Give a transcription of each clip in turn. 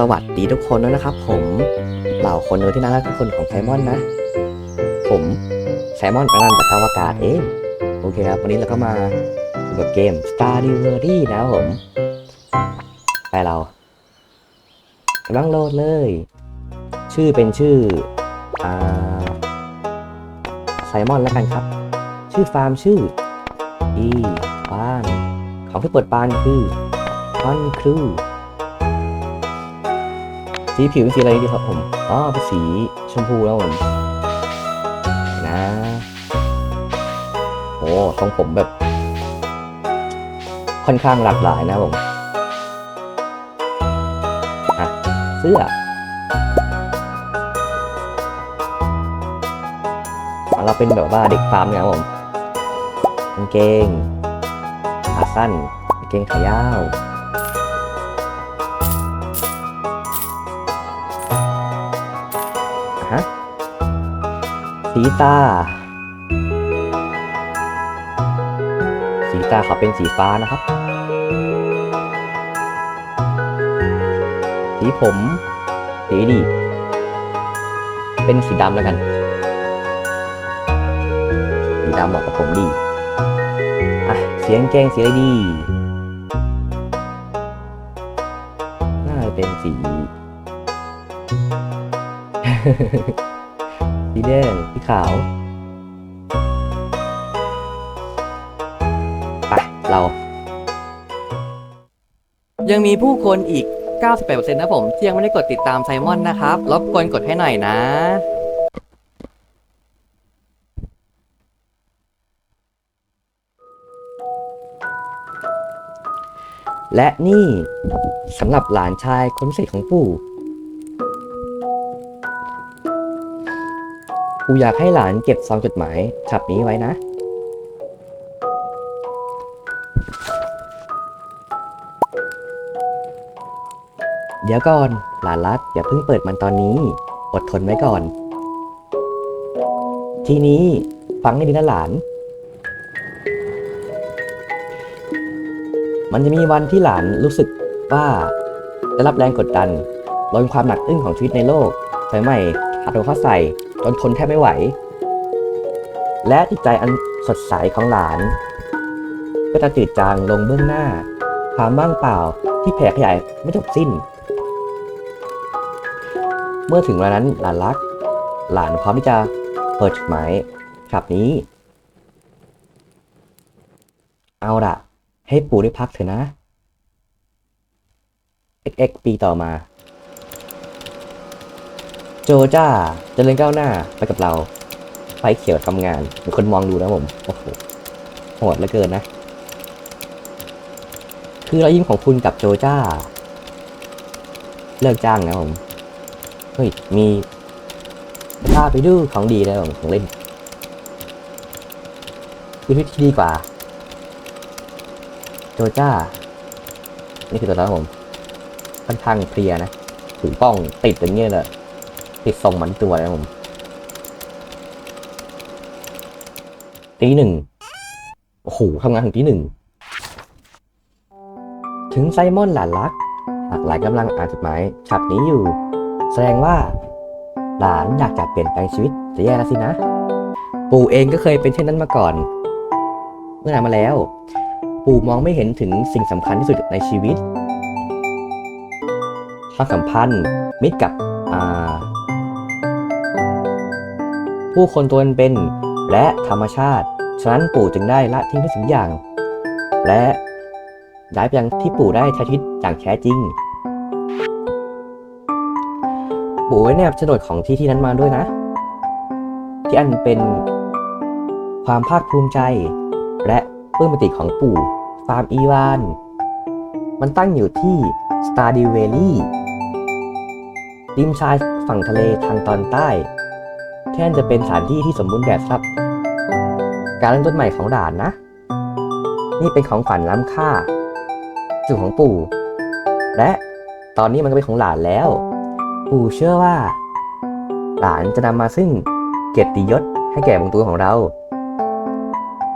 สวัสดีทุกคนด้วยนะครับ ผมเหล่าคนเนอที่น่ารักทุกคนของไซมอนนะ ผมไซมอนประนันจากอวกาศเองโอเคครับ วันนี้เราก็มาอยู่กับเกม Star d e l i v e r y นะครับผม ไปเรากำลังโหลดเลย ชื่อเป็นชื่ออ่าไซมอนแล้วกันครับ ชื่อฟาร์มชื่ออีบ้าน ของที่เปิดปานคือคอนครู สีผิวเป็นสีอะไรดีครับผมอ๋อเป็นสีชมพูแล้วผมนะโอ้ทรงผมแบบ ค่อนข้างหลากหลายนะผมอะเสื้อเราเป็นแบบว่าเด็กฟาร์มเนี่ยครับผมกางเกงขาสั้นกางเกงขายาว สีตา สีตาเขาเป็นสีฟ้านะครับ สีผม สีดี เป็นสีดำแล้วกัน สีดำเหมาะกับผมดี อะ เสียงแกงสีอะไรดี น่าจะเป็นสี สีแดง สีขาว ไป เรา ยังมีผู้คนอีก 98%นะผมที่ยังไม่ได้กดติดตามไซมอนนะครับรบกวนกดให้หน่อยนะและนี่สำหรับหลานชายคนพิเศษของปู่ ปู่อยากให้หลานเก็บซองจดหมายฉบับนี้ไว้นะ เดี๋ยวก่อน หลานรักอย่าเพิ่งเปิดมันตอนนี้ อดทนไว้ก่อน ทีนี้ฟังให้ดีนะหลาน มันจะมีวันที่หลานรู้สึกว่าได้รับแรงกดดันลดความหนักอึ้งของชีวิตในโลกไฟไหม้หัดโดนเข้าใส่ จนทนแทบไม่ไหว และจิตใจอันสดใสของหลาน ก็จะจืดจางลงเบื้องหน้า ความว่างเปล่าที่แผ่ขยายไม่จบสิ้น เมื่อถึงเวลานั้นหลานรัก หลานพร้อมที่จะเปิดจดหมายฉบับนี้ เอาละให้ปู่ได้พักเถอะนะ XX ปีต่อมา โจจ้าจเจริญก้าวหน้าไปกับเรา ไฟเขียวทำงานมีคนมองดูนะผม โอ้โหโหดเหลือเกินนะ คือรายิ้มของคุณกับโจจ้า เลิกจ้างนะผม เฮ้ย มีพาไปดูของดีแล้วของเล่นคือที่ดีกว่า โจจ้า นี่คือตัวแล้วผม ค่อนข้างเพลียนะถือป้องติดอย่างเงี้ยเลย ติดทรงเหมันตัวนะผมตีหนึ่งโอ้โหทำงานถึงตีหนึ่ง ถึงไซมอนหลานรัก หลากหลายกำลังอ่านจดหมายฉบับนี้อยู่ แสดงว่า หลานอยากจะเปลี่ยนแปลงชีวิตจะแย่แล้วสินะ ปู่เองก็เคยเป็นเช่นนั้นมาก่อน เมื่อนานมาแล้ว ปู่มองไม่เห็นถึงสิ่งสำคัญที่สุดในชีวิตความสัมพันธ์มิตรกับอ่า ผู้คนตัวเป็นและธรรมชาติ ฉะนั้นปู่จึงได้ละทิ้งทุกสิ่งอย่าง และย้ายไปยังที่ปู่ได้ใช้ชีวิตอย่างแท้จริง ปู่ไว้แนบโฉนดของที่ที่นั้นมาด้วยนะ ที่อันเป็นความภาคภูมิใจ และปลื้มปิติของปู่ฟาร์มอีวาน มันตั้งอยู่ที่สตาร์ดิเวลี่ริมชายฝั่งทะเลทางตอนใต้ แท่นจะเป็นสถานที่ที่สมบูรณ์แบบสำหรับการเริ่มต้นใหม่ของด่านนะ นี่เป็นของฝันล้ำค่าสุดของปู่ และตอนนี้มันก็เป็นของหลานแล้ว ปู่เชื่อว่า หลานจะนำมาซึ่งเกียรติยศให้แก่วงตัวของเรา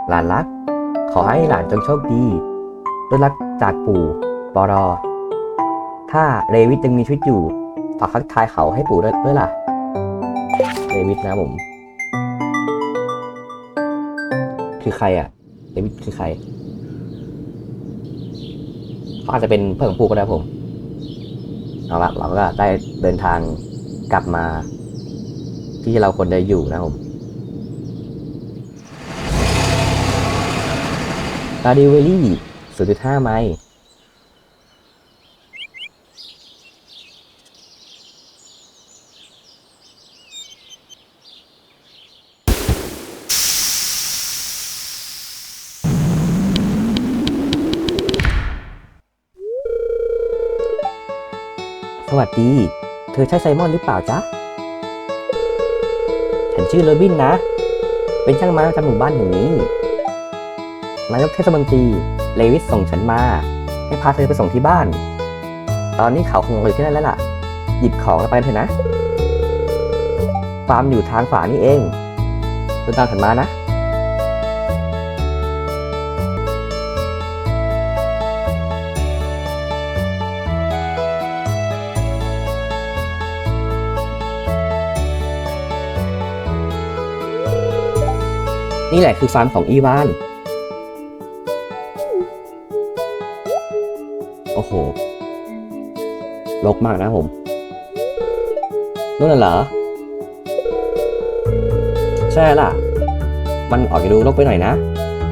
หลานรัก ขอให้หลานจงโชคดีด้วยรักจากปู่ปอรอถ้าเรวิทยังมีชีวิตอยู่ฝากทักทายเขาให้ปู่ด้วยด้วยล่ะ เรวิทนะผม คือใครอะเรวิทคือใครเขาอาจจะเป็นเพื่อนของปู่ก็ได้ผม เอาละเราก็ได้เดินทางกลับมา ที่เราควรจะอยู่นะผมตาดิเวลี่0.5ไมล์ สวัสดี เธอใช่ไซมอนหรือเปล่าจ๊ะ ฉันชื่อโรบินนะ เป็นช่างไม้ประจำหมู่บ้านแห่งนี้ นายกเทศมนตรีเลวิสส่งฉันมา ให้พาเธอไปส่งที่บ้าน ตอนนี้เขาคงอยู่ที่นั่นแล้วล่ะ หยิบของแล้วไปเถอะนะ ฟาร์มอยู่ทางขวานี่เองเดินตามฉันมานะ นี่แหละคือฟาร์มของอีวาน โอ้โหรกมากนะผมนู่นน่ะเหรอ ใช่ล่ะ มันออกจะดูรกไปหน่อยนะ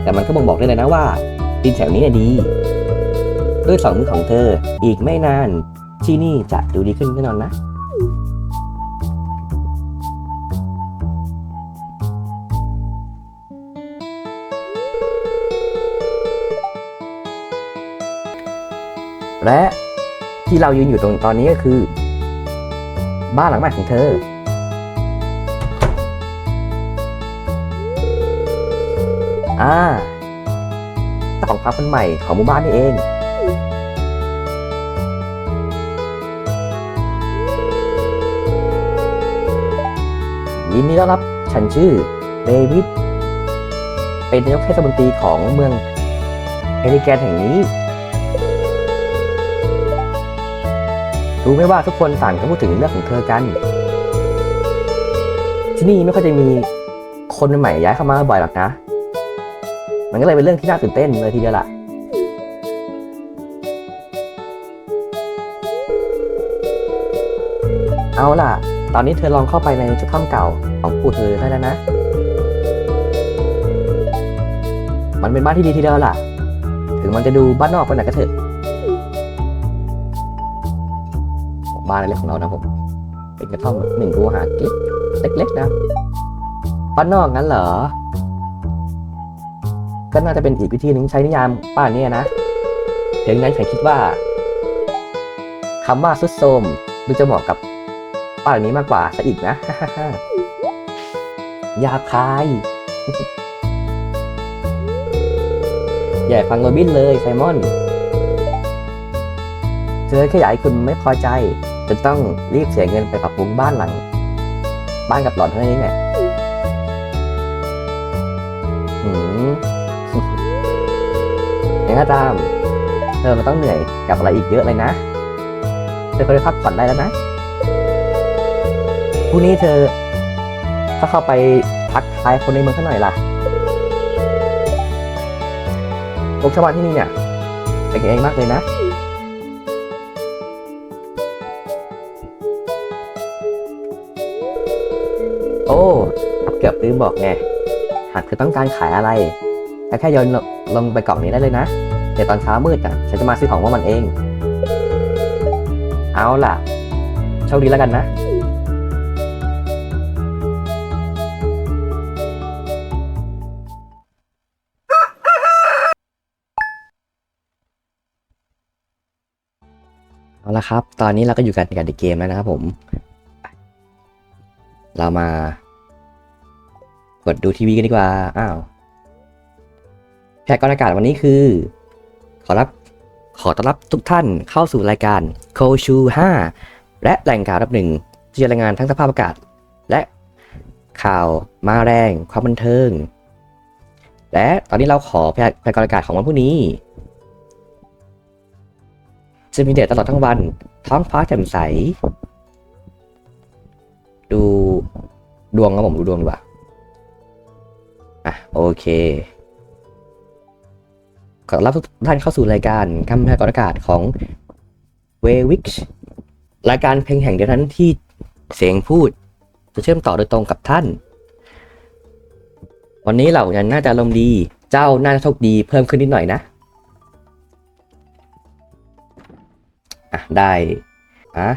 แต่มันก็บ่งบอกได้เลยนะว่าดินแถวนี้น่ะดี ด้วยสองมือของเธอ อีกไม่นาน ที่นี่จะดูดีขึ้นแน่นอนนะ และที่เรายืนอยู่ตรงตอนนี้ก็คือ บ้านหลังใหม่ของเธอ อ่าเจ้าของพักคนใหม่ของหมู่บ้านนี่เอง ยินดีต้อนรับฉันชื่อเดวิด เป็นนายกเทศมนตรีของเมืองเอริแกนแห่งนี้ รู้ไหมว่าทุกคนต่างก็พูดถึงเรื่องของเธอกัน ที่นี่ไม่ค่อยจะมีคนใหม่ย้ายเข้ามาบ่อยหรอกนะ มันก็เลยเป็นเรื่องที่น่าตื่นเต้นเลยทีเดียวล่ะเอาล่ะ ตอนนี้เธอลองเข้าไปในชุดถ้ำเก่าของปู่เธอได้แล้วนะ มันเป็นบ้านที่ดีทีเดียวล่ะ ถึงมันจะดูบ้านนอกไปหน่อยก็เถอะ บ้านเล็กของเรานะผมเป็นกระท่อมหนึ่งรูหาเล็กเล็กๆนะบ้านนอกงั้นเหรอ ก็น่าจะเป็นอีกวิธีหนึ่งใช้นิยามป้านเนี่ยนะเพียงนั้นฉันคิดว่าคำว่าซุดโทมดูจะเหมาะกับป้านนี้มากกว่าซะอีกนะยาคายอย่าฟังโรบินเลยไซมอนเธอแค่อยากให้คุณไม่พอใจ จนต้องรีบเสียเงินไปปรับปรุงบ้านหลัง บ้านกับหลอนเท่านั้เองแหละหืมยังไงตามเธอมันต้องเหนื่อยกับอะไรอีกเยอะเลยนะ เธอควรไปพักผ่อนได้แล้วนะพรุ่งนี้เธอถ้าเข้าไปทักทายคนในเมืองสักหน่อยล่ะพวกชาวบ้านที่นี่เนี่ยเป็นกันเองมากเลยนะ โอ้ เกือบลืมบอกไง หากเธอต้องการขายอะไรก็แค่โยนลงไปกล่องนี้ได้เลยนะ เดี๋ยวตอนเช้ามืดอะ ฉันจะมาซื้อของว่ามันเอง เอาล่ะ โชคดีแล้วกันนะเอาละครับ ตอนนี้เราก็อยู่กันกับในเกมแล้วนะครับผม เรามากดดูทีวีกันดีกว่า อ้าวแพทย์กรอากาศวันนี้คือ ขอรับ ขอต้อนรับทุกท่านเข้าสู่รายการโคชู 5 และแหล่งข่าวอับหนึ่งที่จะรายงานทั้งสภาพอากาศ และข่าวมาแรงความบันเทิง และตอนนี้เราขอแพยากรอากาศของวันพรุ่งนี้จะมีแดดตลอดทั้งวัน ท้องฟ้าแจ่มใส ดูดวงครับผมดูดวงดีกว่าอะโอเคขอรับทุกท่านเข้าสู่รายการคำพยากรณ์อากาศของเววิกรายการเพลงแห่งเดียวนั้นที่เสียงพูด จะเชื่อมต่อโดยตรงกับท่าน วันนี้เรายังน่าจะอารมดี เจ้าน่าจะโชคดีเพิ่มขึ้นนิดหน่อยนะอะได้อะ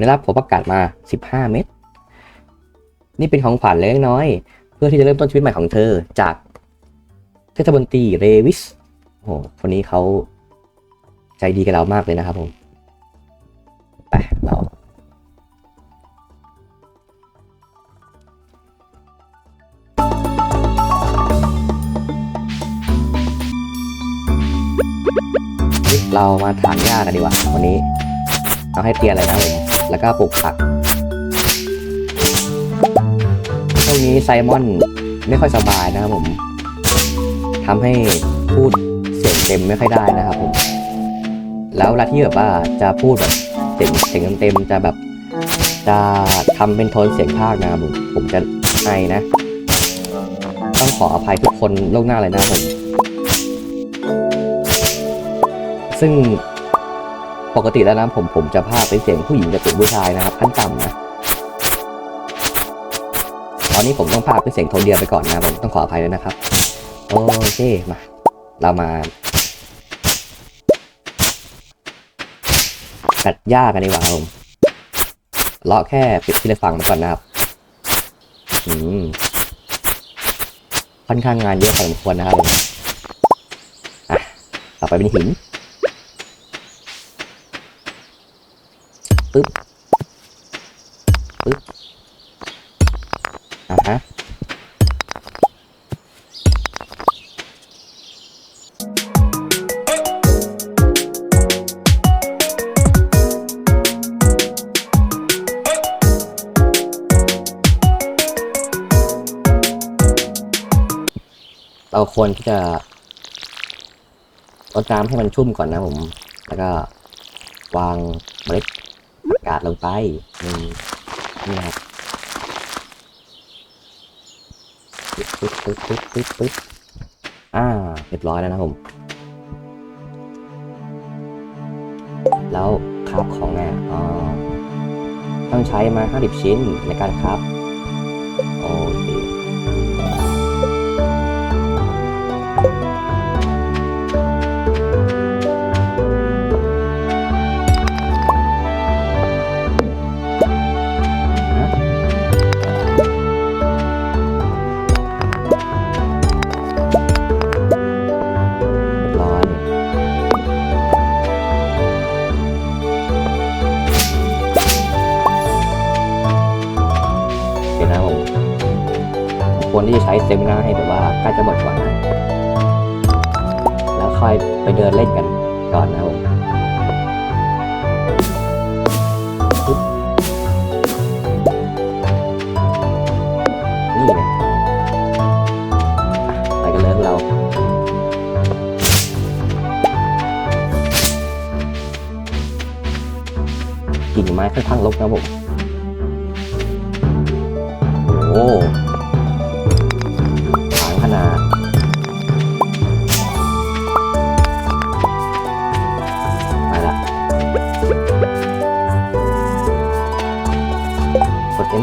ได้รับผลประกาศมา 15 เม็ดนี่เป็นของขวัญเล็กน้อย เพื่อที่จะเริ่มต้นชีวิตใหม่ของเธอจากเทศบนตรีเรวิสโอ้โหคนนี้เขาใจดีกับเรามากเลยนะครับผมไปเราเรามาถางหญ้ากันดีกว่า วันนี้ เอาให้เตียนเลยนะผม แล้วก็ปลูกผักช่วงนี้ไซมอนไม่ค่อยสบายนะครับผมทำให้พูดเสียงเต็มไม่ค่อยได้นะครับผม แล้วเวลาที่แบบว่าจะพูดแบบเสียงเสียงเต็มจะแบบ จะทำเป็นโทนเสียงภาคนะครับผมผมจะไอนะ ต้องขออภัยทุกคนล่วงหน้าเลยนะผม ซึ่ง ปกติแล้วนะผมผมจะพากเป็นเสียงผู้หญิงกับเสียงผู้ชายนะครับขั้นต่ำนะตอนนี้ผมต้องพากเป็นเสียงโทนเดียวไปก่อนนะผมต้องขออภัยด้วยนะครับโอเคมา เรามาตัดหญ้ากันดีกว่าผมเลาะแค่ปิดที่ละฝั่งมาก่อนนะครับอืมค่อนข้างงานเยอะพอสมควรนะครับผมอะต่อไปเป็นหิน ปึ๊บปึ๊บอะฮะเราควรที่จะรดน้ำให้มันชุ่มก่อนนะผม แล้วก็วางาศลงไปนี่นี่นะครับปึ๊บปึ๊บปึ๊บปึ๊บปึ๊บปึ๊บอ่าเรียบร้อยแล้วนะผม แล้วคราบของไงอ๋อต้องใช้มา 50 ชิ้นในการคราบ ควรที่จะใช้เซมินาให้แบบว่าใกล้จะหมดก่อนนะแล้วค่อยไปเดินเล่นกันก่อนนะผมปึ๊บนี่ไงอะไปกันเลยพวกเรากิ่งไม้ค่อนข้างรกนะผม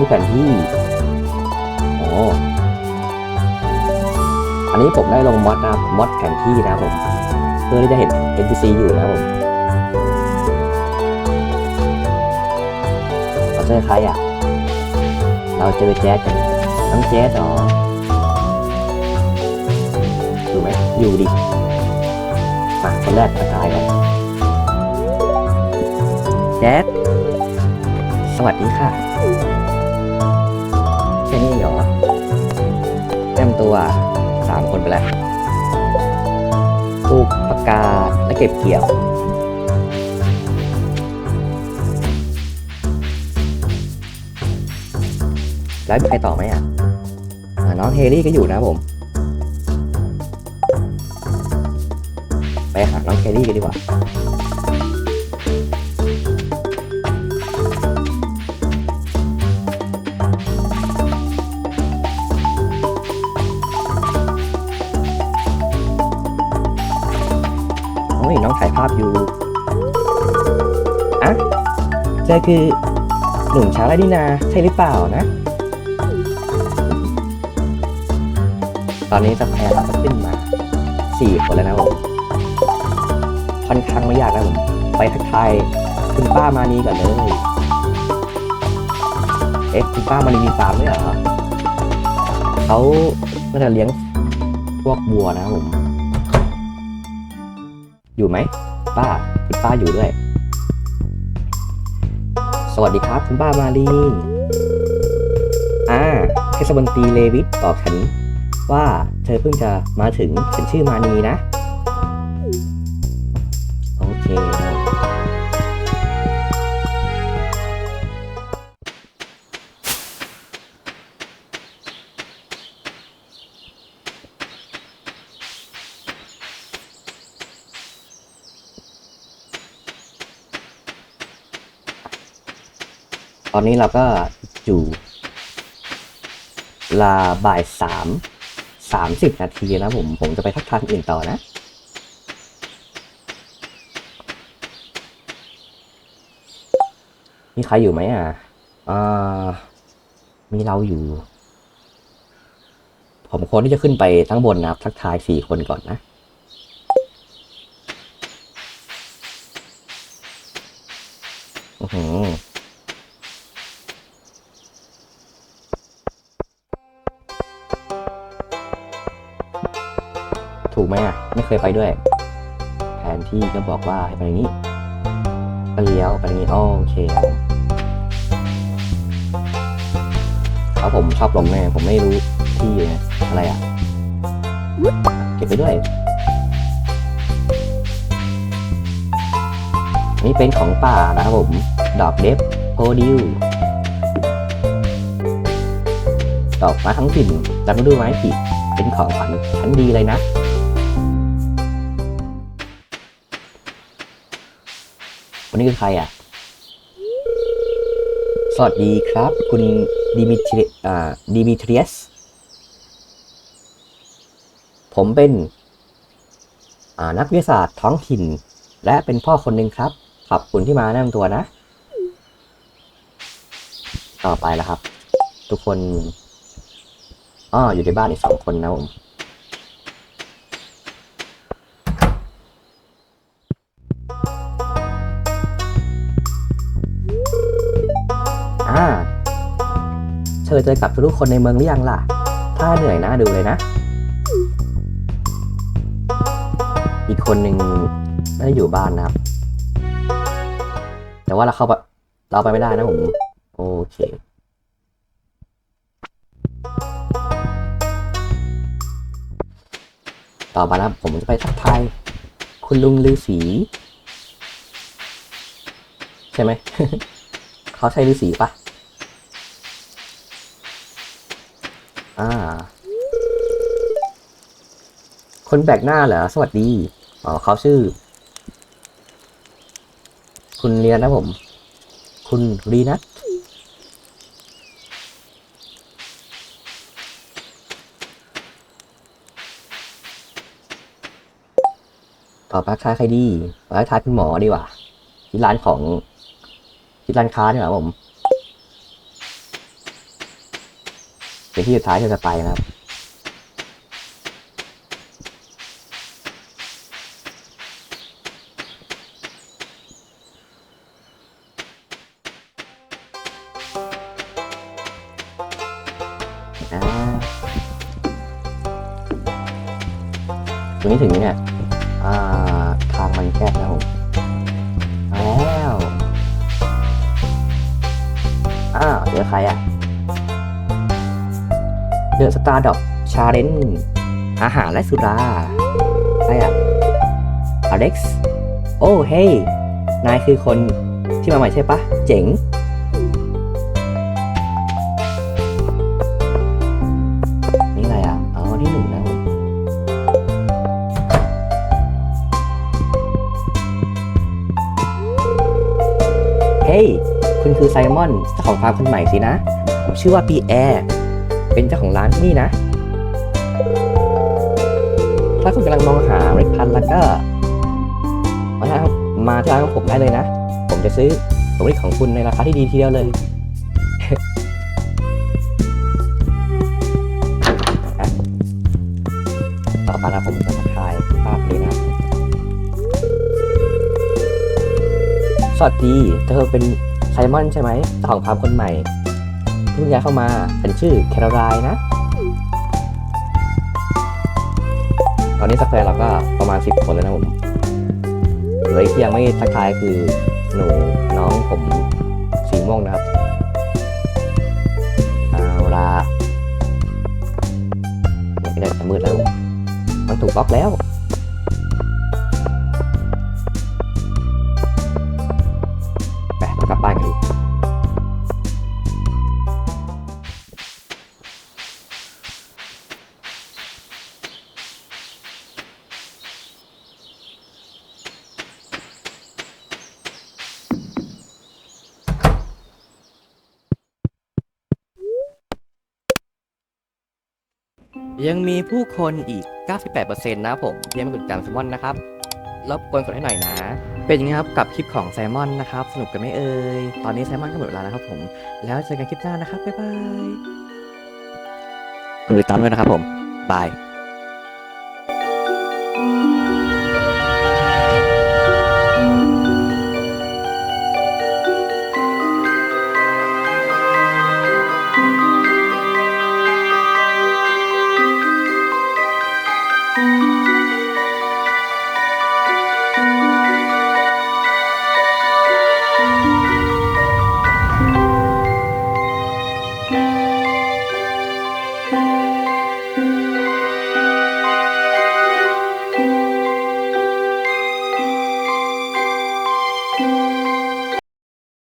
แผนที่โอ้อันนี้ผมได้ลงมอดนะครับมอดแผนที่นะครับผมเพื่อที่จะเห็น NPC อยู่นะครับผมเราเจอใครอะ เราเจอแจ๊สกันน้องแจ๊สเหรออยู่ไหมอยู่ดิมาคนแรกกระจายกันแจ๊สสวัสดีค่ะ แอมตัวสามคนไปแล้วปลูกประกาศและเก็บเกี่ยวแล้วมีใครต่อไหมอะน้องเฮลี่ก็อยู่นะผม ไปหาน้องเฮลี่กันดีกว่า เธอคือหนุ่มชาวไร่นี่นาใช่หรือเปล่านะ ตอนนี้สแพรเราก็ขึ้นมาสี่คนแล้วนะผมค่อนข้างไม่ยากนะผม ไปทักทายคุณป้ามานีก่อนเลย เอ๊ะคุณป้ามานีมีฟาร์มด้วยเหรอเขาก็จะเลี้ยงพวกวัวนะผม อยู่ไหม ป้าคุณป้าอยู่ด้วย สวัสดีครับคุณป้ามาลีอ่าเทศบนตรีเลวิตตอบฉันว่าเธอเพิ่งจะมาถึงฉันชื่อมานีนะ อนนี้เราก็อยู่ลาบ่ายสามสามสิบนาทีนะผม ผมจะไปทักทายคนอื่นต่อนะมีใครอยู่ไหมอะอ่ามีเราอยู่ ผมควรที่จะขึ้นไปทั้งบนนะครับ ทักทายสี่คนก่อนนะอือหือ ถูกไหมอะ ไม่เคยไปด้วย แผนที่ก็บอกว่าให้ไปอย่างนี้ก็เลี้ยวไปอย่างนี้โอเคครับผมชอบลมแม่ผมไม่รู้ที่เลยนะอะไรอะ เก็บไปด้วย นี่เป็นของป่านะครับผม ดอกเดฟโพดิวดอกไม้ทั้งถิ่นจำฤดูไม้ผิดเป็นของขวัญชั้นดีเลยนะ นนี้คือใครอะ สวัสดีครับ คุณดิมิทรีอ่าดิมิทรีสผมเป็นอ่านักวิทยาศาสตร์ท้องถิ่น และเป็นพ่อคนหนึ่งครับ ขอบคุณที่มาแนะนำตัวนะ ต่อไปแล้วครับ ทุกคนอ้ออยู่ในบ้านอีกสองคนนะผม เธอเจอกับทุกคนในเมืองหรือยังล่ะ ถ้าเหนื่อยนะดูเลยนะ อีกคนหนึ่งไม่ได้อยู่บ้านนะครับ แต่ว่าเราเข้าไปเราไปไม่ได้นะผม โอเคต่อไปนะผมจะไปทักทายคุณลุงลือสีใช่ไหม เขาใช่ฤาษีปะ อ่า คนแบกหน้าเหรอ สวัสดี อ๋อเขาชื่อ คุณเรียนนะผม คุณรีนัทต่อไปทักทายใครดีทักทายคุณหมอดีกว่าที่ร้านของที่ร้านค้าเนี่ยครับผม เป็นที่สุดท้ายที่จะไปนะครับตรงนี้ถึงเนี่ยทางมันแคบนะผมมาแล้ว อ้าวเจอใครอะ เดอะสตาร์ดอกชาเลนอาหารและสุราใครอะอเล็กซ์ โอ้เฮ้ยนายคือคนที่มาใหม่ใช่ปะ เจ๋ง นี่อะไรอะ อ๋อที่หนึ่งนะผมเฮ้ย คุณคือไซมอนเจ้าของฟาร์มคนใหม่สินะ ผมชื่อว่าปีแอร์ เป็นเจ้าของร้านที่นี่นะ ถ้าคุณกำลังมองหาเมล็ดพันธุ์แล้วก็มาที่ร้านมาที่ร้านของผมได้เลยนะ ผมจะซื้อผลผลิตของคุณในราคาที่ดีทีเดียวเลยต่อไปนะผมจะมาถ่ายภาพนี้นะ สวัสดีเธอเป็นไซมอนใช่ไหมเจ้าของฟาร์มคนใหม่ พิ่งย้ายเข้ามาฉันชื่อแคโรไลน์นะ ตอนนี้สแควร์เราก็ประมาณ 10 คนแล้วนะผมเหลืออีกที่ยังไม่ทักทายคือหนูน้องผมสีม่วงนะครับเอาละมันก็จะมืดแล้ว มันถูกบล็อกแล้ว มีผู้คนอีก 98%นะผมที่ยังมากดติดตามไซมอนนะครับรบกวนกดให้หน่อยนะ เป็นยังไงครับกับคลิปของแซมมอนนะครับ สนุกกันไหมเอ่ย ตอนนี้แซมมอนก็หมดเวลาแล้วครับผม แล้วเจอกันคลิปหน้านะครับ บ๊ายบายดติดตามด้วยนะครับผม บาย